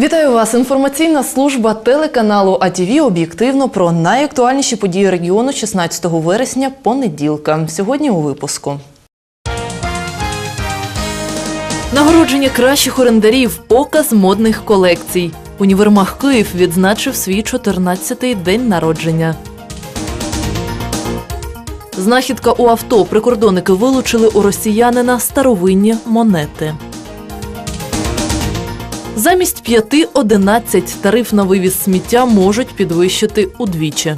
Вітаю вас! Інформаційна служба телеканалу АТВ об'єктивно про найактуальніші події регіону 16 вересня понеділка. Сьогодні у випуску. Нагородження кращих орендарів, показ модних колекцій. Універмаг Київ відзначив свій 14-й день народження. Знахідка у авто. Прикордонники вилучили у росіянина старовинні монети. Замість 5-11 тариф на вивіз сміття можуть підвищити удвічі.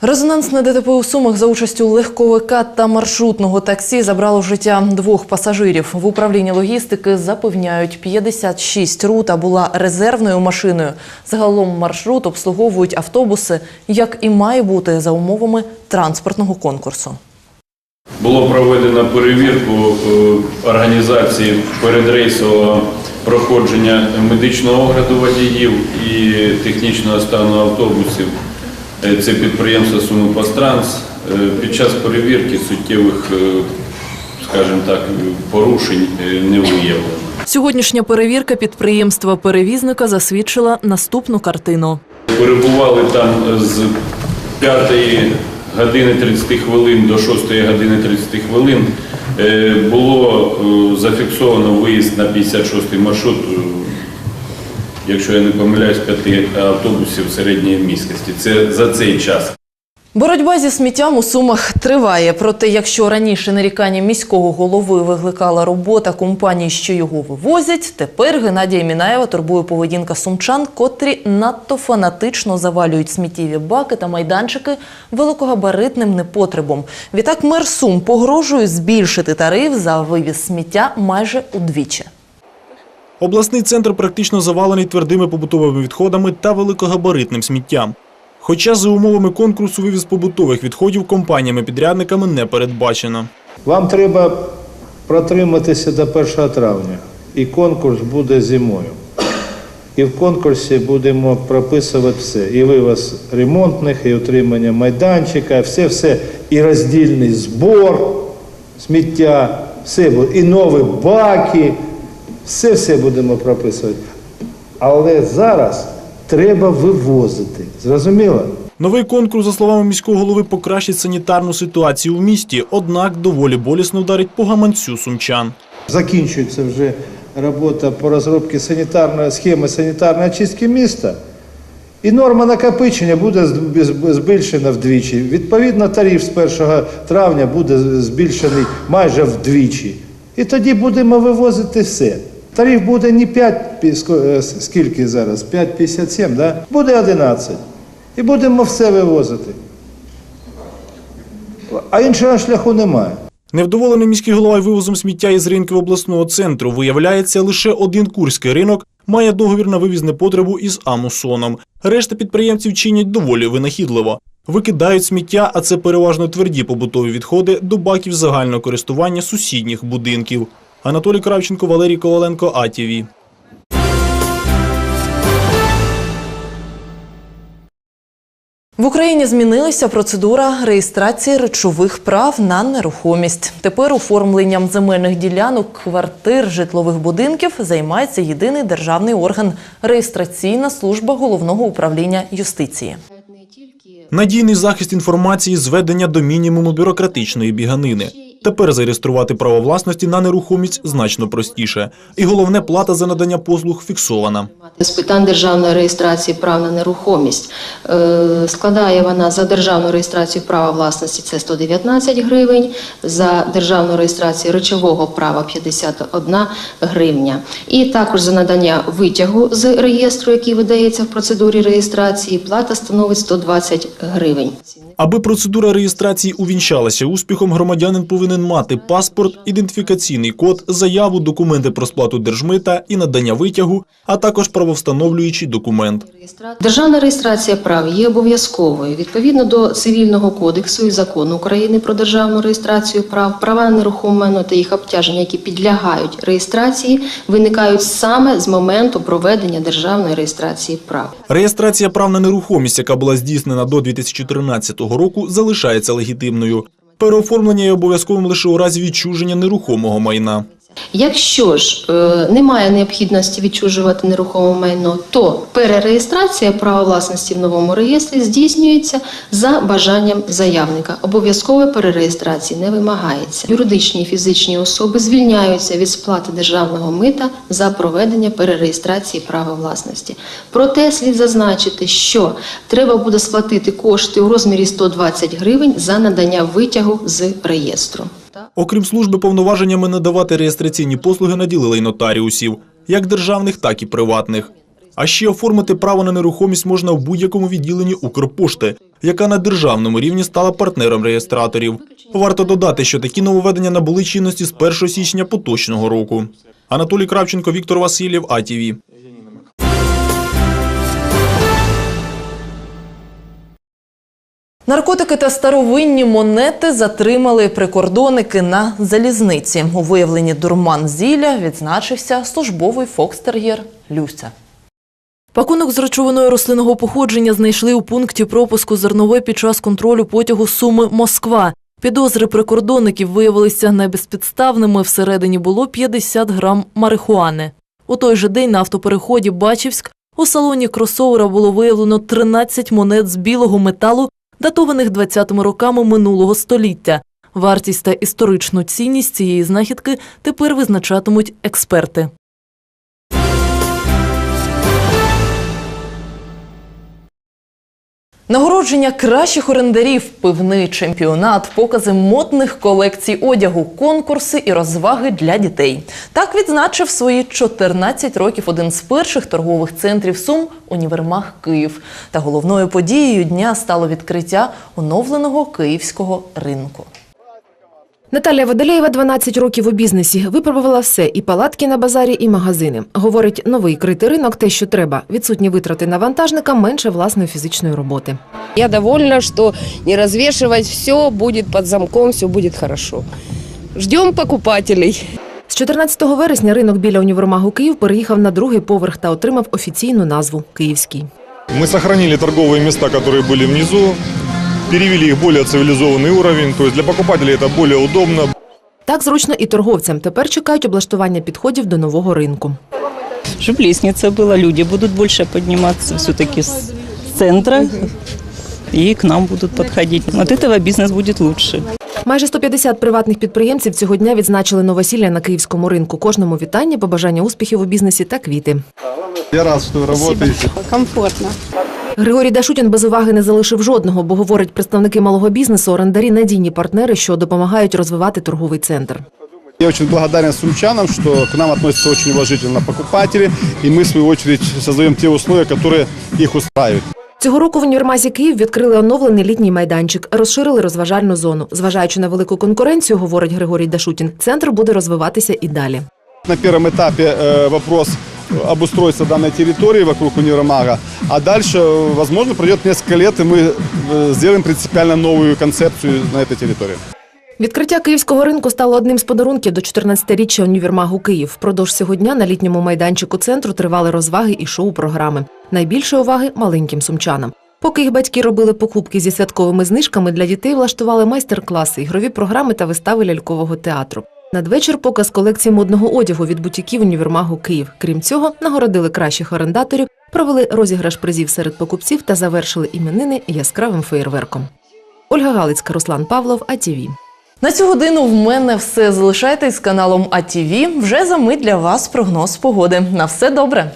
Резонансне ДТП у Сумах за участю легковика та маршрутного таксі забрало життя двох пасажирів. В управлінні логістики запевняють, 56 рута була резервною машиною. Загалом маршрут обслуговують автобуси, як і має бути за умовами транспортного конкурсу. Було проведено перевірку е, організації передрейсового проходження медичного огляду водіїв і технічного стану автобусів. Е, Це підприємство «Сумипостранс». Е, Під час перевірки суттєвих, е, скажімо так, порушень не виявлено. Сьогоднішня перевірка підприємства перевізника засвідчила наступну картину. Перебували там з 5 години 30 хвилин до 6 години 30 хвилин. Е, Було е, зафіксовано виїзд на 56 маршрут, е, якщо я не помиляюсь, п'яти автобусів середньої міськості. Це за цей час. Боротьба зі сміттям у Сумах триває. Проте, якщо раніше нарікання міського голови викликала робота компаній, що його вивозять, тепер Геннадія Мінаєва турбує поведінка сумчан, котрі надто фанатично завалюють сміттєві баки та майданчики великогабаритним непотребом. Відтак мер Сум погрожує збільшити тариф за вивіз сміття майже удвічі. Обласний центр практично завалений твердими побутовими відходами та великогабаритним сміттям. Хоча за умовами конкурсу вивіз побутових відходів компаніями-підрядниками не передбачено. Вам треба протриматися до 1 травня, і конкурс буде зимою. І в конкурсі будемо прописувати все. І вивоз ремонтних, і утримання майданчика, все-все, і роздільний збор сміття, все буде, і нові баки, все-все будемо прописувати. Але зараз треба вивозити. Зрозуміло? Новий конкурс, за словами міського голови, покращить санітарну ситуацію у місті, однак доволі болісно вдарить по гаманцю сумчан. Закінчується вже робота по розробці санітарної схеми санітарної очистки міста. І норма накопичення буде збільшена вдвічі. Відповідно, тариф з 1 травня буде збільшений майже вдвічі. І тоді будемо вивозити все. Тариф буде не 5, пі- ско- е, скільки зараз? 5,57, да? буде 11. І будемо все вивозити. А іншого шляху немає. Невдоволений міський голова вивозом сміття із ринків обласного центру виявляється, лише один курський ринок має договір на вивіз непотребу із Амусоном. Решта підприємців чинять доволі винахідливо. Викидають сміття, а це переважно тверді побутові відходи до баків загального користування сусідніх будинків. Анатолій Кравченко, Валерій Коваленко, АТВ. В Україні змінилася процедура реєстрації речових прав на нерухомість. Тепер оформленням земельних ділянок, квартир, житлових будинків займається єдиний державний орган реєстраційна служба головного управління юстиції. Надійний захист інформації, зведення до мінімуму бюрократичної біганини. Тепер зареєструвати право власності на нерухомість значно простіше. І головне, плата за надання послуг фіксована. З питань державної реєстрації прав на нерухомість е, складає вона за державну реєстрацію права власності це 119 гривень, за державну реєстрацію речового права 51 гривня. І також за надання витягу з реєстру, який видається в процедурі реєстрації, плата становить 120 гривень. Аби процедура реєстрації увінчалася успіхом, громадянин повинен мати паспорт, ідентифікаційний код, заяву, документи про сплату держмита і надання витягу, а також правовстановлюючий документ. Державна реєстрація прав є обов'язковою. Відповідно до Цивільного кодексу і закону України про державну реєстрацію прав, права на нерухоме майно та їх обтяження, які підлягають реєстрації, виникають саме з моменту проведення державної реєстрації прав. Реєстрація прав на нерухомість, яка була здійснена до 2013 року, залишається легітимною. Переоформлення є обов'язковим лише у разі відчуження нерухомого майна. Якщо ж е, немає необхідності відчужувати нерухоме майно, то перереєстрація права власності в новому реєстрі здійснюється за бажанням заявника. Обов'язкової перереєстрації не вимагається. Юридичні і фізичні особи звільняються від сплати державного мита за проведення перереєстрації права власності. Проте слід зазначити, що треба буде сплатити кошти у розмірі 120 гривень за надання витягу з реєстру. Окрім служби, повноваженнями надавати реєстраційні послуги наділили й нотаріусів, як державних, так і приватних. А ще оформити право на нерухомість можна в будь-якому відділенні Укрпошти, яка на державному рівні стала партнером реєстраторів. Варто додати, що такі нововведення набули чинності з 1 січня поточного року. Анатолій Кравченко, Віктор Васильєв, АТВ. Наркотики та старовинні монети затримали прикордонники на залізниці. У виявленні дурман зілля відзначився службовий фокстер'єр Люся. Пакунок з речовиною рослинного походження знайшли у пункті пропуску зернове під час контролю потягу Суми Москва. Підозри прикордонників виявилися небезпідставними. Всередині було 50 грам марихуани. У той же день на автопереході Бачівськ у салоні кросовера було виявлено 13 монет з білого металу, датованих 20-ми роками минулого століття. Вартість та історичну цінність цієї знахідки тепер визначатимуть експерти. Нагородження кращих орендарів, пивний чемпіонат, покази модних колекцій одягу, конкурси і розваги для дітей. Так відзначив свої 14 років один з перших торгових центрів Сум універмаг Київ. Та головною подією дня стало відкриття оновленого київського ринку. Наталія Водолєєва 12 років у бізнесі. Випробувала все – і палатки на базарі, і магазини. Говорить, новий критий ринок – те, що треба. Відсутні витрати на вантажника, менше власної фізичної роботи. Я довольна, что не развешивать все будет под замком, все будет хорошо. Ждем покупателей. З 14 вересня ринок біля універмагу Київ переїхав на другий поверх та отримав офіційну назву – Київський. Мы сохранили торговые места, которые были внизу, перевели их в более цивилизованный уровень, то есть для покупателей это более удобно. Так зручно і торговцям. Тепер чекають облаштування підходів до нового ринку. Чтобы лестница была, люди будут больше подниматься все-таки с центра и к нам будут подходить. От этого бизнес будет лучше. Майже 150 приватних підприємців цього дня відзначили новосілля на київському ринку. Кожному вітання, побажання успіхів у бізнесі та квіти. Я рад, что вы работаете. Комфортно. Григорій Дашутін без уваги не залишив жодного, бо говорить представники малого бізнесу, орендарі надійні партнери, що допомагають розвивати торговий центр. Я очень благодарен сумчанам, что к нам относятся очень уважительно покупатели, и мы, в свою очередь, создаем те условия, которые их устраивают. Цього року в універмазі Київ відкрили оновлений літній майданчик, розширили розважальну зону. Зважаючи на велику конкуренцію, говорить Григорій Дашутін, центр буде розвиватися і далі. На первом этапе э, вопрос обустройства данной территории вокруг универмага, а дальше, э, возможно, пройдет несколько лет, и мы э, сделаем принципиально новую концепцию на этой территории. Відкриття київського ринку стало одним з подарунків до 14-річчя універмагу Київ. Впродовж цього дня на літньому майданчику центру тривали розваги і шоу-програми. Найбільше уваги маленьким сумчанам. Поки їх батьки робили покупки зі святковими знижками, для дітей влаштували майстер-класи, ігрові програми та вистави лялькового театру. Надвечір показ колекції модного одягу від бутіків універмагу Київ. Крім цього, нагородили кращих орендаторів, провели розіграш призів серед покупців та завершили іменини яскравим феєрверком. Ольга Галицька, Руслан Павлов, АТВ. На цю годину в мене все. Залишайтесь з каналом АТВ. Вже за мить для вас прогноз погоди. На все добре.